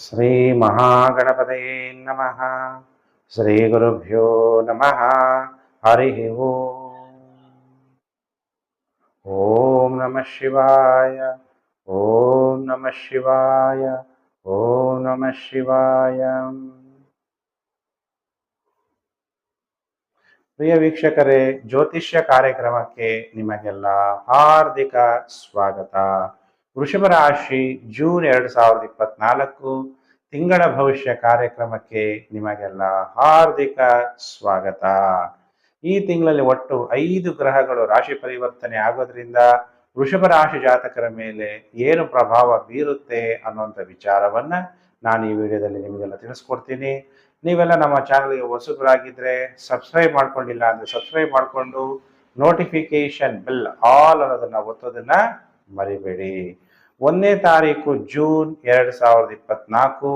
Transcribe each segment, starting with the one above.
ಶ್ರೀ ಮಹಾಗಣಪತಯೇ ನಮಃ ಶ್ರೀ ಗುರುಭ್ಯೋ ನಮಃ ಹರಿ ಓಂ ಓಂ ನಮಃ ಶಿವಾಯ ಓಂ ನಮಃ ಶಿವಾಯ ಓಂ ನಮಃ ಶಿವಾಯ ಪ್ರಿಯ ವೀಕ್ಷಕರೇ ಜ್ಯೋತಿಷ್ಯ ಕಾರ್ಯಕ್ರಮಕ್ಕೆ ನಿಮಗೆಲ್ಲ ಹಾರ್ದಿಕ ಸ್ವಾಗತ ವೃಷಭ ರಾಶಿ ಜೂನ್ ಎರಡು ಸಾವಿರದ ಇಪ್ಪತ್ನಾಲ್ಕು ತಿಂಗಳ ಭವಿಷ್ಯ ಕಾರ್ಯಕ್ರಮಕ್ಕೆ ನಿಮಗೆಲ್ಲ ಹಾರ್ದಿಕ ಸ್ವಾಗತ. ಈ ತಿಂಗಳಲ್ಲಿ ಒಟ್ಟು ಐದು ಗ್ರಹಗಳು ರಾಶಿ ಪರಿವರ್ತನೆ ಆಗೋದ್ರಿಂದ ವೃಷಭ ರಾಶಿ ಜಾತಕರ ಮೇಲೆ ಏನು ಪ್ರಭಾವ ಬೀರುತ್ತೆ ಅನ್ನುವಂಥ ವಿಚಾರವನ್ನ ನಾನು ಈ ವಿಡಿಯೋದಲ್ಲಿ ನಿಮಗೆಲ್ಲ ತಿಳಿಸ್ಕೊಡ್ತೀನಿ. ನೀವೆಲ್ಲ ನಮ್ಮ ಚಾನಲ್ಗೆ ಹೊಸಬರಾಗಿದ್ರೆ ಸಬ್ಸ್ಕ್ರೈಬ್ ಮಾಡ್ಕೊಂಡಿಲ್ಲ ಅಂದ್ರೆ ಸಬ್ಸ್ಕ್ರೈಬ್ ಮಾಡಿಕೊಂಡು ನೋಟಿಫಿಕೇಶನ್ ಬೆಲ್ ಆಲ್ ಅನ್ನೋದನ್ನ ಒತ್ತೋದನ್ನ ಮರಿಬೇಡಿ. ಒಂದನೇ ತಾರೀಕು ಜೂನ್ ಎರಡು ಸಾವಿರದ ಇಪ್ಪತ್ನಾಲ್ಕು.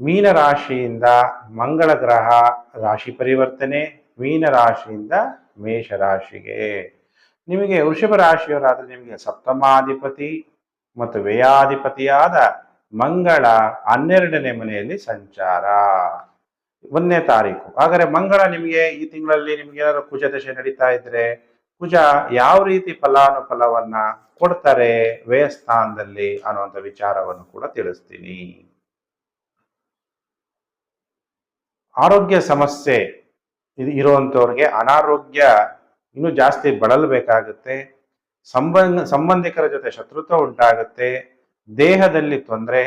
ಮೀನ ರಾಶಿಯಿಂದ ಮಂಗಳ ಗ್ರಹ ರಾಶಿ ಪರಿವರ್ತನೆ, ಮೀನ ರಾಶಿಯಿಂದ ಮೇಷ ರಾಶಿಗೆ. ನಿಮಗೆ ವೃಷಭ ರಾಶಿಯವರಾದರೆ ನಿಮಗೆ ಸಪ್ತಮಾಧಿಪತಿ ಮತ್ತು ವ್ಯಯಾಧಿಪತಿಯಾದ ಮಂಗಳ ಹನ್ನೆರಡನೇ ಮನೆಯಲ್ಲಿ ಸಂಚಾರ. ಒಂದನೇ ತಾರೀಕು. ಆದರೆ ಮಂಗಳ ನಿಮಗೆ ಈ ತಿಂಗಳಲ್ಲಿ ನಿಮ್ಗೆ ಏನಾದ್ರು ಕುಜದಶೆ ನಡೀತಾ ಇದ್ರೆ ಕುಜ ಯಾವ ರೀತಿ ಫಲಾನುಫಲವನ್ನ ಕೊಡ್ತಾರೆ ವ್ಯಯಸ್ಥಾನದಲ್ಲಿ ಅನ್ನುವಂಥ ವಿಚಾರವನ್ನು ಕೂಡ ತಿಳಿಸ್ತೀನಿ. ಆರೋಗ್ಯ ಸಮಸ್ಯೆ ಇದು ಇರುವಂಥವ್ರಿಗೆ ಅನಾರೋಗ್ಯ ಇನ್ನೂ ಜಾಸ್ತಿ ಬಳಲಬೇಕಾಗುತ್ತೆ. ಸಂಬಂಧ, ಸಂಬಂಧಿಕರ ಜೊತೆ ಶತ್ರುತ್ವ ಉಂಟಾಗುತ್ತೆ. ದೇಹದಲ್ಲಿ ತೊಂದರೆ,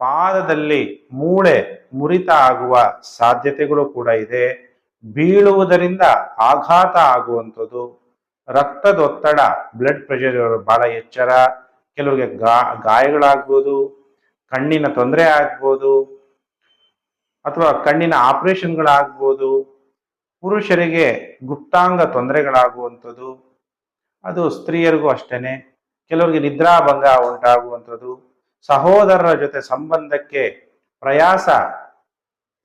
ಪಾದದಲ್ಲಿ ಮೂಳೆ ಮುರಿತ ಆಗುವ ಸಾಧ್ಯತೆಗಳು ಕೂಡ ಇದೆ. ಬೀಳುವುದರಿಂದ ಆಘಾತ ಆಗುವಂಥದ್ದು ರಕ್ತದೊತ್ತಡ ಬ್ಲಡ್ ಪ್ರೆಷರ್ ಬಹಳ ಎಚ್ಚರ. ಕೆಲವರಿಗೆ ಗಾ, ಗಾಯಗಳಾಗ್ಬೋದು, ಕಣ್ಣಿನ ತೊಂದರೆ ಆಗ್ಬೋದು, ಅಥವಾ ಕಣ್ಣಿನ ಆಪರೇಷನ್ಗಳಾಗ್ಬೋದು, ಪುರುಷರಿಗೆ ಗುಪ್ತಾಂಗ ತೊಂದರೆಗಳಾಗುವಂಥದ್ದು, ಅದು ಸ್ತ್ರೀಯರಿಗೂ ಅಷ್ಟೇ ಕೆಲವರಿಗೆ ನಿದ್ರಾಭಂಗ ಉಂಟಾಗುವಂಥದ್ದು, ಸಹೋದರರ ಜೊತೆ ಸಂಬಂಧಕ್ಕೆ ಪ್ರಯಾಸ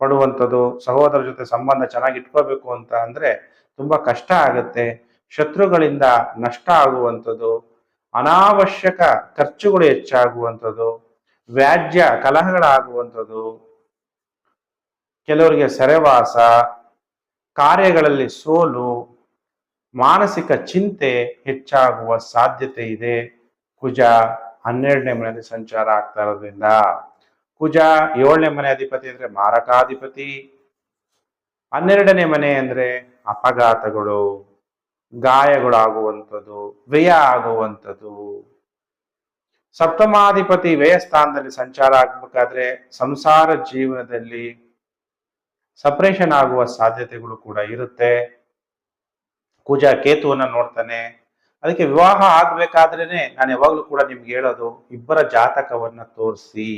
ಪಡುವಂಥದ್ದು ಸಹೋದರ ಜೊತೆ ಸಂಬಂಧ ಚೆನ್ನಾಗಿ ಇಟ್ಕೋಬೇಕು ಅಂತ ಅಂದ್ರೆ ತುಂಬಾ ಕಷ್ಟ ಆಗುತ್ತೆ. ಶತ್ರುಗಳಿಂದ ನಷ್ಟ ಆಗುವಂಥದ್ದು, ಅನಾವಶ್ಯಕ ಖರ್ಚುಗಳು ಹೆಚ್ಚಾಗುವಂಥದ್ದು, ವ್ಯಾಜ್ಯ ಕಲಹಗಳಾಗುವಂಥದ್ದು, ಕೆಲವರಿಗೆ ಸೆರೆವಾಸ, ಕಾರ್ಯಗಳಲ್ಲಿ ಸೋಲು, ಮಾನಸಿಕ ಚಿಂತೆ ಹೆಚ್ಚಾಗುವ ಸಾಧ್ಯತೆ ಇದೆ. ಕುಜ ಹನ್ನೆರಡನೇ ಮನೆಯಲ್ಲಿ ಸಂಚಾರ ಆಗ್ತಾ ಇರೋದ್ರಿಂದ. ಕುಜ ಏಳನೇ ಮನೆ ಅಧಿಪತಿ ಅಂದ್ರೆ ಮಾರಕಾಧಿಪತಿ. ಹನ್ನೆರಡನೇ ಮನೆ ಅಂದ್ರೆ ಅಪಘಾತಗಳು. ಗಾಯಗಳಾಗುವಂಥದ್ದು, ವ್ಯಯ ಆಗುವಂಥದ್ದು. ಸಪ್ತಮಾಧಿಪತಿ ವ್ಯಯ ಸ್ಥಾನದಲ್ಲಿ ಸಂಚಾರ ಆಗ್ಬೇಕಾದ್ರೆ ಸಂಸಾರ ಜೀವನದಲ್ಲಿ ಸಪ್ರೇಷನ್ ಆಗುವ ಸಾಧ್ಯತೆಗಳು ಕೂಡ ಇರುತ್ತೆ. ಕುಜ ಕೇತುವನ್ನ ನೋಡ್ತಾನೆ. ಅದಕ್ಕೆ ವಿವಾಹ ಆಗ್ಬೇಕಾದ್ರೇನೆ ನಾನು ಯಾವಾಗಲೂ ಕೂಡ ನಿಮ್ಗೆ ಹೇಳೋದು, ಇಬ್ಬರ ಜಾತಕವನ್ನ ತೋರಿಸಿ.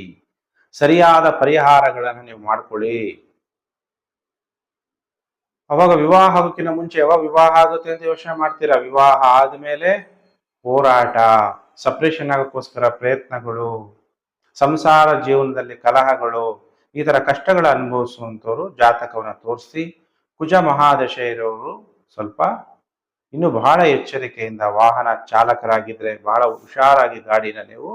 ಸರಿಯಾದ ಪರಿಹಾರಗಳನ್ನು ನೀವು ಮಾಡ್ಕೊಳ್ಳಿ. ಅವಾಗ ವಿವಾಹ ಆಗೋಕ್ಕಿಂತ ಮುಂಚೆ ಯಾವಾಗ ವಿವಾಹ ಆಗುತ್ತೆ ಅಂತ ಯೋಚನೆ ಮಾಡ್ತೀರಾ? ವಿವಾಹ ಆದ್ಮೇಲೆ ಹೋರಾಟ ಸಪ್ರೇಷನ್ ಆಗೋಕ್ಕೋಸ್ಕರ ಪ್ರಯತ್ನಗಳು, ಸಂಸಾರ ಜೀವನದಲ್ಲಿ ಕಲಹಗಳು, ಈ ತರ ಕಷ್ಟಗಳ ಅನುಭವಿಸುವಂಥವ್ರು ಜಾತಕವನ್ನು ತೋರಿಸಿ ಕುಜ ಮಹಾದಶ ಇರೋರು ಸ್ವಲ್ಪ ಇನ್ನು ಬಹಳ ಎಚ್ಚರಿಕೆಯಿಂದ ವಾಹನ ಚಾಲಕರಾಗಿದ್ರೆ ಬಹಳ ಹುಷಾರಾಗಿ ಗಾಡಿನ ನೀವು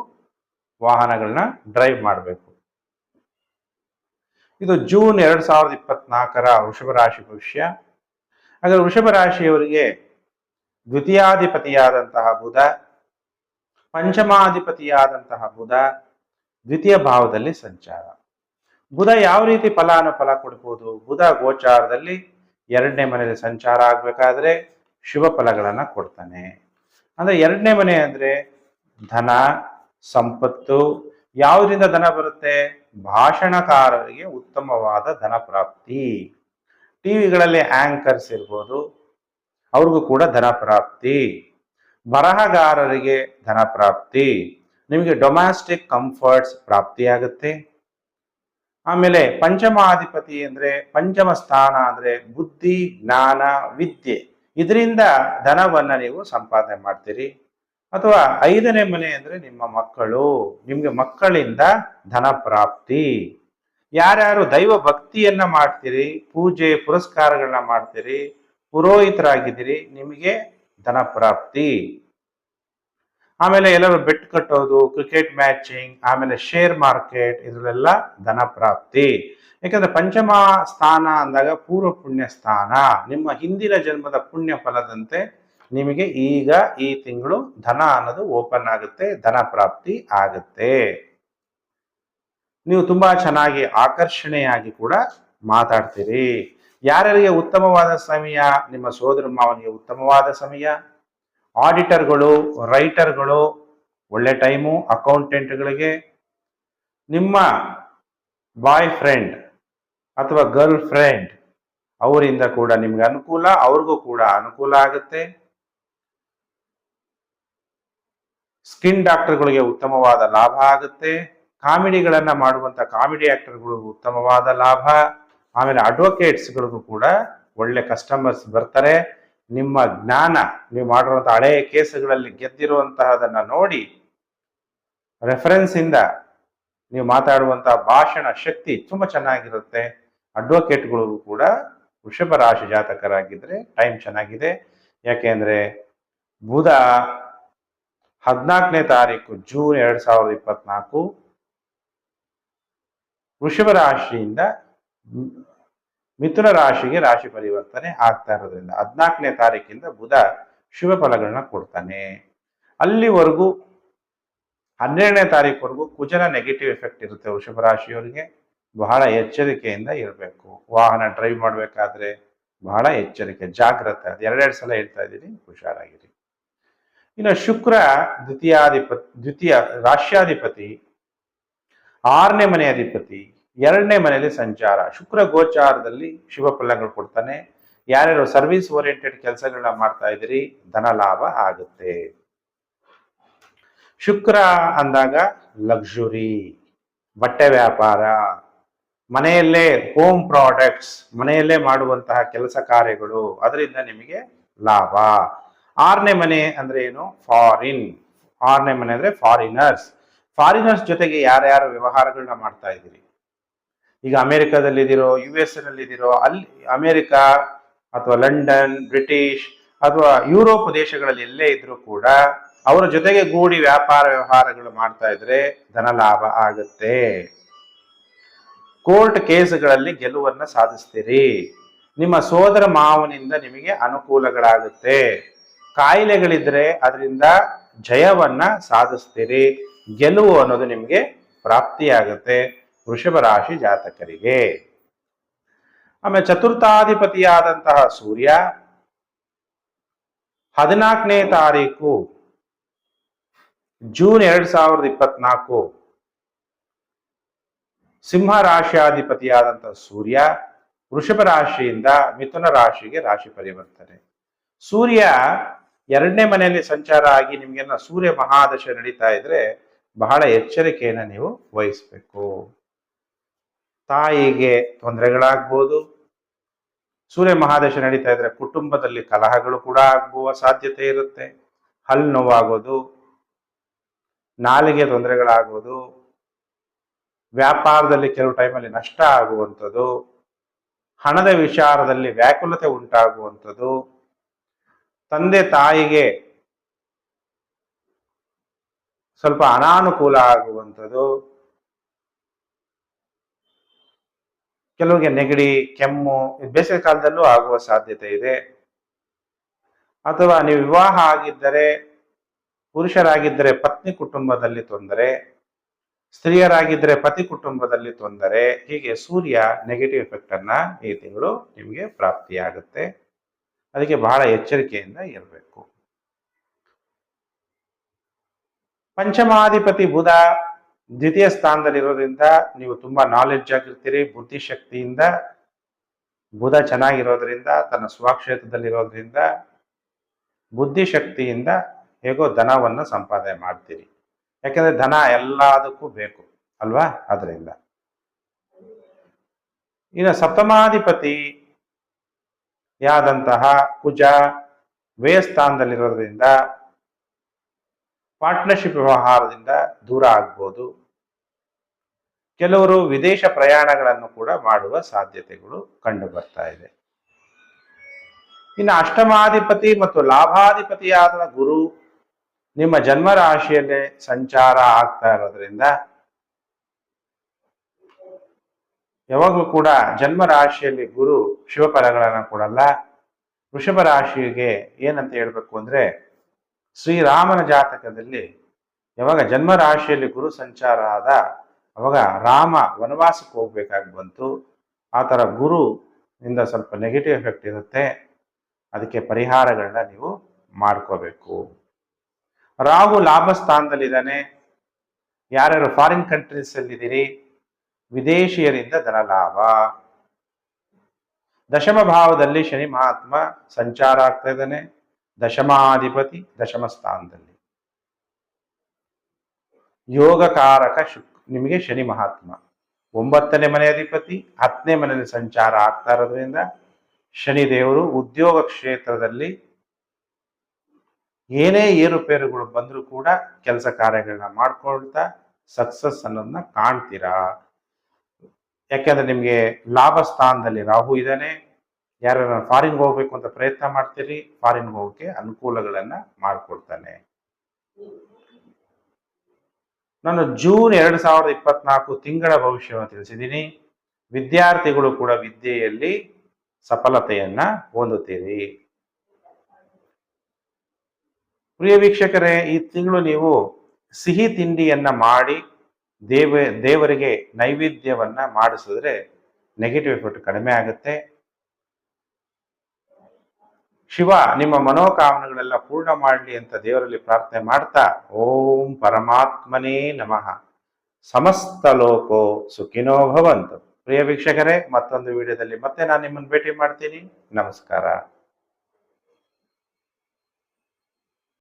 ವಾಹನಗಳನ್ನ ಡ್ರೈವ್ ಮಾಡಬೇಕು. ಇದು ಜೂನ್ ಎರಡ್ ಸಾವಿರದ ಇಪ್ಪತ್ನಾಲ್ಕರ ವೃಷಭ ರಾಶಿ ಭವಿಷ್ಯ. ಹಾಗಾದ್ರೆ ವೃಷಭ ರಾಶಿಯವರಿಗೆ ದ್ವಿತೀಯಾಧಿಪತಿಯಾದಂತಹ ಬುಧ, ಪಂಚಮಾಧಿಪತಿಯಾದಂತಹ ಬುಧ, ದ್ವಿತೀಯ ಭಾವದಲ್ಲಿ ಸಂಚಾರ. ಬುಧ ಯಾವ ರೀತಿ ಫಲಾನುಫಲ ಕೊಡ್ಬೋದು? ಬುಧ ಗೋಚಾರದಲ್ಲಿ ಎರಡನೇ ಮನೆಯಲ್ಲಿ ಸಂಚಾರ ಆಗ್ಬೇಕಾದ್ರೆ ಶುಭ ಫಲಗಳನ್ನ ಕೊಡ್ತಾನೆ. ಅಂದ್ರೆ ಎರಡನೇ ಮನೆ ಅಂದ್ರೆ ಧನ, ಸಂಪತ್ತು, ಯಾವುದರಿಂದ ಧನ ಬರುತ್ತೆ? ಭಾಷಣಕಾರರಿಗೆ ಉತ್ತಮವಾದ ಧನಪ್ರಾಪ್ತಿ ಪ್ರಾಪ್ತಿ. ಟಿವಿಗಳಲ್ಲಿ ಆಂಕರ್ಸ್ ಇರ್ಬೋದು, ಅವ್ರಿಗೂ ಕೂಡ ಧನಪ್ರಾಪ್ತಿ ಬರಹಗಾರರಿಗೆ ಧನಪ್ರಾಪ್ತಿ ನಿಮಗೆ ಡೊಮ್ಯಾಸ್ಟಿಕ್ ಕಂಫರ್ಟ್ಸ್ ಪ್ರಾಪ್ತಿಯಾಗುತ್ತೆ. ಆಮೇಲೆ ಪಂಚಮಾಧಿಪತಿ ಅಂದರೆ ಪಂಚಮ ಸ್ಥಾನ ಅಂದರೆ ಬುದ್ಧಿ, ಜ್ಞಾನ, ವಿದ್ಯೆ. ಇದರಿಂದ ಧನವನ್ನು ನೀವು ಸಂಪಾದನೆ ಮಾಡ್ತೀರಿ. ಅಥವಾ ಐದನೇ ಮನೆ ಅಂದ್ರೆ ನಿಮ್ಮ ಮಕ್ಕಳು, ನಿಮ್ಗೆ ಮಕ್ಕಳಿಂದ ಧನ ಪ್ರಾಪ್ತಿ. ಯಾರ್ಯಾರು ದೈವ ಭಕ್ತಿಯನ್ನ ಮಾಡ್ತೀರಿ, ಪೂಜೆ ಪುರಸ್ಕಾರಗಳನ್ನ ಮಾಡ್ತೀರಿ, ಪುರೋಹಿತರಾಗಿದ್ದೀರಿ, ನಿಮಗೆ ಧನ ಪ್ರಾಪ್ತಿ. ಆಮೇಲೆ ಎಲ್ಲರೂ ಬೆಟ್ ಕಟ್ಟೋದು, ಕ್ರಿಕೆಟ್ ಮ್ಯಾಚಿಂಗ್, ಆಮೇಲೆ ಶೇರ್ ಮಾರ್ಕೆಟ್, ಇದರಲ್ಲೆಲ್ಲ ಧನ ಪ್ರಾಪ್ತಿ. ಯಾಕಂದ್ರೆ ಪಂಚಮ ಸ್ಥಾನ ಅಂದಾಗ ಪೂರ್ವ ಪುಣ್ಯ ಸ್ಥಾನ. ನಿಮ್ಮ ಹಿಂದಿನ ಜನ್ಮದ ಪುಣ್ಯ ಫಲದಂತೆ ನಿಮಗೆ ಈಗ ಈ ತಿಂಗಳು ಧನ ಅನ್ನೋದು ಓಪನ್ ಆಗುತ್ತೆ, ಧನ ಪ್ರಾಪ್ತಿ ಆಗುತ್ತೆ. ನೀವು ತುಂಬಾ ಚೆನ್ನಾಗಿ ಆಕರ್ಷಣೆಯಾಗಿ ಕೂಡ ಮಾತಾಡ್ತೀರಿ. ಯಾರ್ಯಾರಿಗೆ ಉತ್ತಮವಾದ ಸಮಯ, ನಿಮ್ಮ ಸೋದರ ಮಾವನಿಗೆ ಉತ್ತಮವಾದ ಸಮಯ? ಆಡಿಟರ್ಗಳು, ರೈಟರ್ಗಳು, ಒಳ್ಳೆ ಟೈಮು, ಅಕೌಂಟೆಂಟ್ಗಳಿಗೆ. ನಿಮ್ಮ ಬಾಯ್ ಫ್ರೆಂಡ್ ಅಥವಾ ಗರ್ಲ್ ಫ್ರೆಂಡ್ ಅವರಿಂದ ಕೂಡ ನಿಮ್ಗೆ ಅನುಕೂಲ, ಅವ್ರಿಗೂ ಕೂಡ ಅನುಕೂಲ ಆಗುತ್ತೆ. ಸ್ಕಿನ್ ಡಾಕ್ಟರ್ಗಳಿಗೆ ಉತ್ತಮವಾದ ಲಾಭ ಆಗುತ್ತೆ. ಕಾಮಿಡಿಗಳನ್ನ ಮಾಡುವಂತ ಕಾಮಿಡಿ ಆಕ್ಟರ್ಗಳು ಉತ್ತಮವಾದ ಲಾಭ. ಆಮೇಲೆ ಅಡ್ವೊಕೇಟ್ಸ್ಗಳಿಗೂ ಕೂಡ ಒಳ್ಳೆ ಕಸ್ಟಮರ್ಸ್ ಬರ್ತಾರೆ. ನಿಮ್ಮ ಜ್ಞಾನ, ನೀವು ಮಾಡಿರುವಂತಹ ಹಳೆಯ ಕೇಸುಗಳಲ್ಲಿ ಗೆದ್ದಿರುವಂತಹದನ್ನ ನೋಡಿ ರೆಫರೆನ್ಸ್ ಇಂದ ನೀವು ಮಾತಾಡುವಂತಹ ಭಾಷಣ ಶಕ್ತಿ ತುಂಬಾ ಚೆನ್ನಾಗಿರುತ್ತೆ. ಅಡ್ವೊಕೇಟ್ಗಳಿಗೂ ಕೂಡ ವೃಷಭ ರಾಶಿ ಜಾತಕರಾಗಿದ್ರೆ ಟೈಮ್ ಚೆನ್ನಾಗಿದೆ. ಯಾಕೆಂದ್ರೆ ಬುಧ ಹದಿನಾಲ್ಕನೇ ತಾರೀಕು ಜೂನ್ ಎರಡು ಸಾವಿರದ ಇಪ್ಪತ್ನಾಲ್ಕು ವೃಷಭ ರಾಶಿಯಿಂದ ಮಿಥುನ ರಾಶಿಗೆ ರಾಶಿ ಪರಿವರ್ತನೆ ಆಗ್ತಾ ಇರೋದ್ರಿಂದ ಹದಿನಾಲ್ಕನೇ ತಾರೀಕಿಂದ ಬುಧ ಶುಭ ಫಲಗಳನ್ನ ಕೊಡ್ತಾನೆ. ಅಲ್ಲಿವರೆಗೂ ಹನ್ನೆರಡನೇ ತಾರೀಕುವರೆಗೂ ಕುಜನ ನೆಗೆಟಿವ್ ಎಫೆಕ್ಟ್ ಇರುತ್ತೆ ವೃಷಭ ರಾಶಿಯವರಿಗೆ. ಬಹಳ ಎಚ್ಚರಿಕೆಯಿಂದ ಇರಬೇಕು. ವಾಹನ ಡ್ರೈವ್ ಮಾಡಬೇಕಾದ್ರೆ ಬಹಳ ಎಚ್ಚರಿಕೆ, ಜಾಗ್ರತೆ. ಅದು ಎರಡೆರಡು ಸಲ ಹೇಳ್ತಾ ಇದ್ದೀನಿ, ಹುಷಾರಾಗಿರಿ. ಇನ್ನು ಶುಕ್ರ ದ್ವಿತೀಯಾಧಿಪತಿ, ದ್ವಿತೀಯ ರಾಶ್ಯಾಧಿಪತಿ, ಆರನೇ ಮನೆ ಅಧಿಪತಿ, ಎರಡನೇ ಮನೆಯಲ್ಲಿ ಸಂಚಾರ. ಶುಕ್ರ ಗೋಚಾರದಲ್ಲಿ ಶುಭ ಫಲಗಳು ಕೊಡ್ತಾನೆ. ಯಾರ್ಯಾರು ಸರ್ವಿಸ್ ಓರಿಯೆಂಟೆಡ್ ಕೆಲಸಗಳನ್ನ ಮಾಡ್ತಾ ಇದ್ದೀರಿ, ಧನ ಲಾಭ ಆಗುತ್ತೆ. ಶುಕ್ರ ಅಂದಾಗ ಲಕ್ಸುರಿ ಬಟ್ಟೆ ವ್ಯಾಪಾರ, ಮನೆಯಲ್ಲೇ ಹೋಮ್ ಪ್ರಾಡಕ್ಟ್ಸ್ ಮನೆಯಲ್ಲೇ ಮಾಡುವಂತಹ ಕೆಲಸ ಕಾರ್ಯಗಳು, ಅದರಿಂದ ನಿಮಗೆ ಲಾಭ. ಆರನೇ ಮನೆ ಅಂದ್ರೆ ಏನು? ಫಾರಿನ್ ಆರನೇ ಮನೆ ಅಂದ್ರೆ ಫಾರಿನರ್ಸ್ ಫಾರಿನರ್ಸ್ ಜೊತೆಗೆ ಯಾರ್ಯಾರು ವ್ಯವಹಾರಗಳನ್ನ ಮಾಡ್ತಾ ಇದ್ದೀರಿ? ಈಗ ಅಮೆರಿಕದಲ್ಲಿದ್ದೀರೋ ಯು ಎಸ್ ಇದಿರೋ ಅಲ್ಲಿ ಅಮೆರಿಕ ಅಥವಾ ಲಂಡನ್, ಬ್ರಿಟಿಷ್ ಅಥವಾ ಯುರೋಪ್ ದೇಶಗಳಲ್ಲಿ ಎಲ್ಲೇ ಇದ್ರೂ ಕೂಡ ಅವರ ಜೊತೆಗೆ ಗೂಡಿ ವ್ಯಾಪಾರ ವ್ಯವಹಾರಗಳು ಮಾಡ್ತಾ ಇದ್ರೆ ಧನ ಲಾಭ ಆಗುತ್ತೆ. ಕೋರ್ಟ್ ಕೇಸ್ಗಳಲ್ಲಿ ಗೆಲುವನ್ನ ಸಾಧಿಸ್ತೀರಿ. ನಿಮ್ಮ ಸೋದರ ಮಾವನಿಂದ ನಿಮಗೆ ಅನುಕೂಲಗಳಾಗುತ್ತೆ. ಕಾಯಿಲೆಗಳಿದ್ರೆ ಅದರಿಂದ ಜಯವನ್ನ ಸಾಧಿಸ್ತೀರಿ. ಗೆಲುವು ಅನ್ನೋದು ನಿಮಗೆ ಪ್ರಾಪ್ತಿಯಾಗುತ್ತೆ ವೃಷಭ ರಾಶಿ ಜಾತಕರಿಗೆ. ಆಮೇಲೆ ಚತುರ್ಥಾಧಿಪತಿಯಾದಂತಹ ಸೂರ್ಯ ಹದಿನಾಲ್ಕನೇ ತಾರೀಕು ಜೂನ್ ಎರಡ್ ಸಾವಿರದ ಇಪ್ಪತ್ನಾಲ್ಕು ಸಿಂಹ ರಾಶಿಯಾಧಿಪತಿಯಾದಂತಹ ಸೂರ್ಯ ವೃಷಭ ರಾಶಿಯಿಂದ ಮಿಥುನ ರಾಶಿಗೆ ರಾಶಿ ಪರಿವರ್ತನೆ. ಸೂರ್ಯ ಎರಡನೇ ಮನೆಯಲ್ಲಿ ಸಂಚಾರ ಆಗಿ ನಿಮಗೆಲ್ಲ ಸೂರ್ಯ ಮಹಾದಶ ನಡೀತಾ ಇದ್ರೆ ಬಹಳ ಎಚ್ಚರಿಕೆಯನ್ನು ನೀವು ವಹಿಸ್ಬೇಕು. ತಾಯಿಗೆ ತೊಂದರೆಗಳಾಗ್ಬೋದು. ಸೂರ್ಯ ಮಹಾದಶ ನಡೀತಾ ಇದ್ರೆ ಕುಟುಂಬದಲ್ಲಿ ಕಲಹಗಳು ಕೂಡ ಆಗುವ ಸಾಧ್ಯತೆ ಇರುತ್ತೆ. ಹಲ್ಲು ನೋವಾಗೋದು, ನಾಲಿಗೆ ತೊಂದರೆಗಳಾಗೋದು, ವ್ಯಾಪಾರದಲ್ಲಿ ಕೆಲವು ಟೈಮಲ್ಲಿ ನಷ್ಟ ಆಗುವಂಥದ್ದು, ಹಣದ ವಿಚಾರದಲ್ಲಿ ವ್ಯಾಕುಲತೆ ಉಂಟಾಗುವಂಥದ್ದು. ತಂದೆ ತಾಯಿಗೆ ಸ್ವಲ್ಪ ಅನಾನುಕೂಲ ಆಗುವಂಥದ್ದು. ಕೆಲವರಿಗೆ ನೆಗಡಿ, ಕೆಮ್ಮು ಬೇಸಿಗೆ ಕಾಲದಲ್ಲೂ ಆಗುವ ಸಾಧ್ಯತೆ ಇದೆ. ಅಥವಾ ನೀವು ವಿವಾಹ ಆಗಿದ್ದರೆ, ಪುರುಷರಾಗಿದ್ದರೆ ಪತ್ನಿ ಕುಟುಂಬದಲ್ಲಿ ತೊಂದರೆ, ಸ್ತ್ರೀಯರಾಗಿದ್ದರೆ ಪತಿ ಕುಟುಂಬದಲ್ಲಿ ತೊಂದರೆ, ಹೀಗೆ ಸೂರ್ಯ ನೆಗೆಟಿವ್ ಎಫೆಕ್ಟ್ ಅನ್ನ ಈ ತಿಂಗಳು ನಿಮಗೆ ಪ್ರಾಪ್ತಿಯಾಗುತ್ತೆ. ಅದಕ್ಕೆ ಬಹಳ ಎಚ್ಚರಿಕೆಯಿಂದ ಇರಬೇಕು. ಪಂಚಮಾಧಿಪತಿ ಬುಧ ದ್ವಿತೀಯ ಸ್ಥಾನದಲ್ಲಿರೋದ್ರಿಂದ ನೀವು ತುಂಬಾ ನಾಲೆಡ್ಜ್ ಆಗಿರ್ತೀರಿ ಬುದ್ಧಿಶಕ್ತಿಯಿಂದ ಬುಧ ಚೆನ್ನಾಗಿರೋದ್ರಿಂದ, ತನ್ನ ಸ್ವಕ್ಷೇತ್ರದಲ್ಲಿರೋದ್ರಿಂದ ಬುದ್ಧಿಶಕ್ತಿಯಿಂದ ಹೇಗೋ ಧನವನ್ನು ಸಂಪಾದನೆ ಮಾಡ್ತೀರಿ. ಯಾಕಂದ್ರೆ ಧನ ಎಲ್ಲದಕ್ಕೂ ಬೇಕು ಅಲ್ವಾ? ಅದರಿಂದ ಇನ್ನು ಸಪ್ತಮಾಧಿಪತಿ ಯಾದಂತಹ ಕುಜ ವ್ಯಯಸ್ಥಾನದಲ್ಲಿರೋದ್ರಿಂದ ಪಾರ್ಟ್ನರ್ಶಿಪ್ ವ್ಯವಹಾರದಿಂದ ದೂರ ಆಗ್ಬೋದು. ಕೆಲವರು ವಿದೇಶ ಪ್ರಯಾಣಗಳನ್ನು ಕೂಡ ಮಾಡುವ ಸಾಧ್ಯತೆಗಳು ಕಂಡು ಬರ್ತಾ ಇದೆ. ಇನ್ನು ಅಷ್ಟಮಾಧಿಪತಿ ಮತ್ತು ಲಾಭಾಧಿಪತಿಯಾದ ಗುರು ನಿಮ್ಮ ಜನ್ಮ ರಾಶಿಯಲ್ಲೇ ಸಂಚಾರ ಆಗ್ತಾ ಇರೋದ್ರಿಂದ ಯಾವಾಗಲೂ ಕೂಡ ಜನ್ಮ ರಾಶಿಯಲ್ಲಿ ಗುರು ಶಿವಫಲಗಳನ್ನು ಕೊಡಲ್ಲ. ವೃಷಭ ರಾಶಿಗೆ ಏನಂತ ಹೇಳಬೇಕು ಅಂದರೆ ಶ್ರೀರಾಮನ ಜಾತಕದಲ್ಲಿ ಯಾವಾಗ ಜನ್ಮ ರಾಶಿಯಲ್ಲಿ ಗುರು ಸಂಚಾರ ಆದ ಅವಾಗ ರಾಮ ವನವಾಸಕ್ಕೆ ಹೋಗ್ಬೇಕಾಗಿ ಬಂತು. ಆ ಥರ ಗುರು ಸ್ವಲ್ಪ ನೆಗೆಟಿವ್ ಎಫೆಕ್ಟ್ ಇರುತ್ತೆ. ಅದಕ್ಕೆ ಪರಿಹಾರಗಳನ್ನ ನೀವು ಮಾಡ್ಕೋಬೇಕು. ರಾಹು ಲಾಭ ಸ್ಥಾನದಲ್ಲಿದ್ದಾನೆ ಯಾರ್ಯಾರು ಫಾರಿನ್ ಕಂಟ್ರೀಸಲ್ಲಿದ್ದೀರಿ ವಿದೇಶಿಯರಿಂದ ಧನಲಾಭ. ದಶಮ ಭಾವದಲ್ಲಿ ಶನಿ ಮಹಾತ್ಮ ಸಂಚಾರ ಆಗ್ತಾ ಇದ್ದಾನೆ. ದಶಮಾಧಿಪತಿ, ದಶಮ ಸ್ಥಾನದಲ್ಲಿ. ಯೋಗಕಾರಕ ಶುಕ್, ನಿಮಗೆ ಶನಿ ಮಹಾತ್ಮ. ಒಂಬತ್ತನೇ ಮನೆ ಅಧಿಪತಿ, ಹತ್ತನೇ ಮನೆಯಲ್ಲಿ ಸಂಚಾರ ಆಗ್ತಾ ಇರೋದ್ರಿಂದ ಶನಿ ದೇವರು ಉದ್ಯೋಗ ಕ್ಷೇತ್ರದಲ್ಲಿ ಏನೇ ಏರುಪೇರುಗಳು ಬಂದರೂ ಕೂಡ ಕೆಲಸ ಕಾರ್ಯಗಳನ್ನ ಮಾಡ್ಕೊಳ್ತಾ ಸಕ್ಸಸ್ ಅನ್ನೋದನ್ನ ಕಾಣ್ತೀರಾ? ಯಾಕೆಂದ್ರೆ ನಿಮಗೆ ಲಾಭ ಸ್ಥಾನದಲ್ಲಿ ರಾಹು ಇದ್ದಾನೆ ಯಾರು ಫಾರಿನ್ಗೆ ಹೋಗ್ಬೇಕು ಅಂತ ಪ್ರಯತ್ನ ಮಾಡ್ತೀರಿ ಫಾರಿನ್ಗೆ ಹೋಗಕ್ಕೆ ಅನುಕೂಲಗಳನ್ನ ಮಾಡಿಕೊಡ್ತಾನೆ. ನಾನು ಜೂನ್ ಎರಡ್ ಸಾವಿರದ ಇಪ್ಪತ್ನಾಲ್ಕು ತಿಂಗಳ ಭವಿಷ್ಯವನ್ನು ತಿಳಿಸಿದ್ದೀನಿ. ವಿದ್ಯಾರ್ಥಿಗಳು ಕೂಡ ವಿದ್ಯೆಯಲ್ಲಿ ಸಫಲತೆಯನ್ನ ಹೊಂದುತ್ತೀರಿ. ಪ್ರಿಯ ವೀಕ್ಷಕರೇ, ಈ ತಿಂಗಳು ನೀವು ಸಿಹಿ ತಿಂಡಿಯನ್ನ ಮಾಡಿ ದೇವ, ದೇವರಿಗೆ ನೈವೇದ್ಯವನ್ನ ಮಾಡಿಸಿದ್ರೆ ನೆಗೆಟಿವ್ ಎಫೆಕ್ಟ್ ಕಡಿಮೆ ಆಗುತ್ತೆ. ಶಿವ, ನಿಮ್ಮ ಮನೋಕಾಮನೆಗಳೆಲ್ಲ ಪೂರ್ಣ ಮಾಡಲಿ ಅಂತ ದೇವರಲ್ಲಿ ಪ್ರಾರ್ಥನೆ ಮಾಡ್ತಾ, ಓಂ ಪರಮಾತ್ಮನೇ ನಮಃ. ಸಮಸ್ತ ಲೋಕೋ ಸುಖಿನೋ ಭವಂತು. ಪ್ರಿಯ ವೀಕ್ಷಕರೇ, ಮತ್ತೊಂದು ವಿಡಿಯೋದಲ್ಲಿ ಮತ್ತೆ ನಾನು ನಿಮ್ಮನ್ನು ಭೇಟಿ ಮಾಡ್ತೀನಿ. ನಮಸ್ಕಾರ.